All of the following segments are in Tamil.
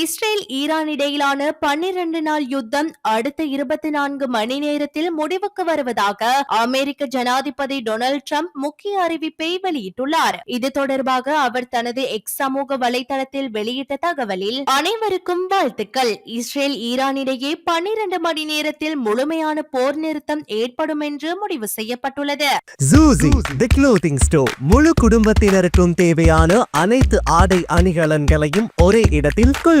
இஸ்ரேல் ஈரான் இடையிலான பன்னிரண்டு நாள் யுத்தம் அடுத்த இருபத்தி நான்கு மணி நேரத்தில் முடிவுக்கு வருவதாக அமெரிக்க ஜனாதிபதி டொனால்டு டிரம்ப் முக்கிய அறிவிப்பை வெளியிட்டுள்ளார். இது தொடர்பாக அவர் தனது எக்ஸ் சமூக வலைதளத்தில் வெளியிட்ட தகவலில் அனைவருக்கும் வாழ்த்துக்கள். இஸ்ரேல் ஈரான் இடையே பன்னிரண்டு மணி நேரத்தில் முழுமையான போர் நிறுத்தம் ஏற்படும் என்று முடிவு செய்யப்பட்டுள்ளது. முழு குடும்பத்தினருக்கும் தேவையான அனைத்து ஆடை அணிகலன்களையும் ஒரே இடத்தில்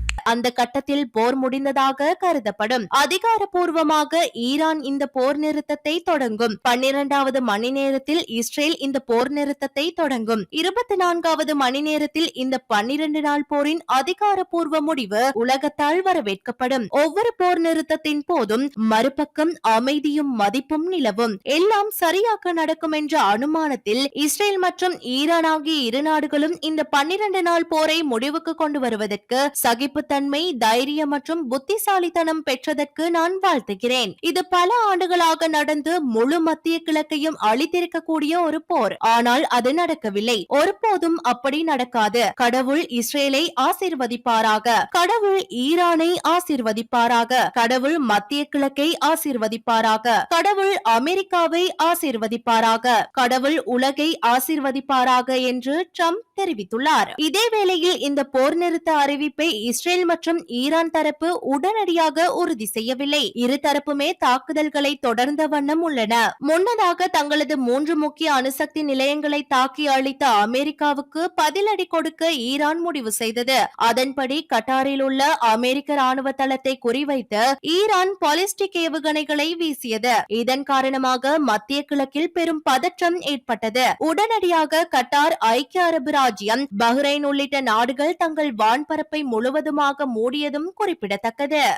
அந்த கட்டத்தில் போர் முடிந்ததாக கருதப்படும். அதிகாரப்பூர்வமாக ஈரான் இந்த போர் நிறுத்தத்தை தொடங்கும். பன்னிரண்டாவது மணி நேரத்தில் இஸ்ரேல் இந்த போர் நிறுத்தத்தை தொடங்கும். இருபத்தி நான்காவது மணி நேரத்தில் இந்த பன்னிரண்டு நாள் போரின் அதிகாரப்பூர்வ முடிவு உலகத்தால் வரவேற்கப்படும். ஒவ்வொரு போர் நிறுத்தத்தின் போதும் மறுபக்கம் அமைதியும் மதிப்பும் நிலவும். எல்லாம் சரியாக நடக்கும் என்ற அனுமானத்தில் இஸ்ரேல் மற்றும் ஈரான் ஆகிய இரு நாடுகளும் இந்த பன்னிரண்டு நாள் போரை முடிவுக்கு கொண்டு வருவதற்கு சகிப்பு தன்மை தைரியம் மற்றும் புத்திசாலித்தனம் பெற்றதற்கு நான் வாழ்த்துகிறேன். இது பல ஆண்டுகளாக நடந்து முழு மத்திய கிழக்கையும் அழித்திருக்கக்கூடிய ஒரு போர். ஆனால் அது நடக்கவில்லை. ஒருபோதும் அப்படி நடக்காது. கடவுள் இஸ்ரேலை ஆசிர்வதிப்பாராக. கடவுள் ஈரானை ஆசிர்வதிப்பாராக. கடவுள் மத்திய கிழக்கை ஆசிர்வதிப்பாராக. கடவுள் அமெரிக்காவை ஆசிர்வதிப்பாராக. கடவுள் உலகை ஆசிர்வதிப்பாராக என்று ட்ரம்ப் தெரிவித்துள்ளார். இதேவேளையில் இந்த போர் நிறுத்த அறிவிப்பை இஸ்ரேல் இஸ்ரேல் மற்றும் ஈரான் தரப்பு உடனடியாக உறுதி செய்யவில்லை. இரு தரப்புமே தாக்குதல்களை தொடர்ந்த வண்ணம் உள்ளன. முன்னதாக தங்களது மூன்று முக்கிய அணுசக்தி நிலையங்களை தாக்கி அளித்த அமெரிக்காவுக்கு பதிலடி கொடுக்க ஈரான் முடிவு செய்தது. அதன்படி கட்டாரில் உள்ள அமெரிக்க ராணுவ தளத்தை குறிவைத்து ஈரான் பாலிஸ்டிக் ஏவுகணைகளை வீசியது. இதன் காரணமாக மத்திய கிழக்கில் பெரும் பதற்றம் ஏற்பட்டது. உடனடியாக கட்டார் ஐக்கிய அரபு ராஜ்யம் பஹ்ரைன் உள்ளிட்ட நாடுகள் தங்கள் வான்பரப்பை முழுவதுமாக மூடியதும் குறிப்பிடத்தக்கது.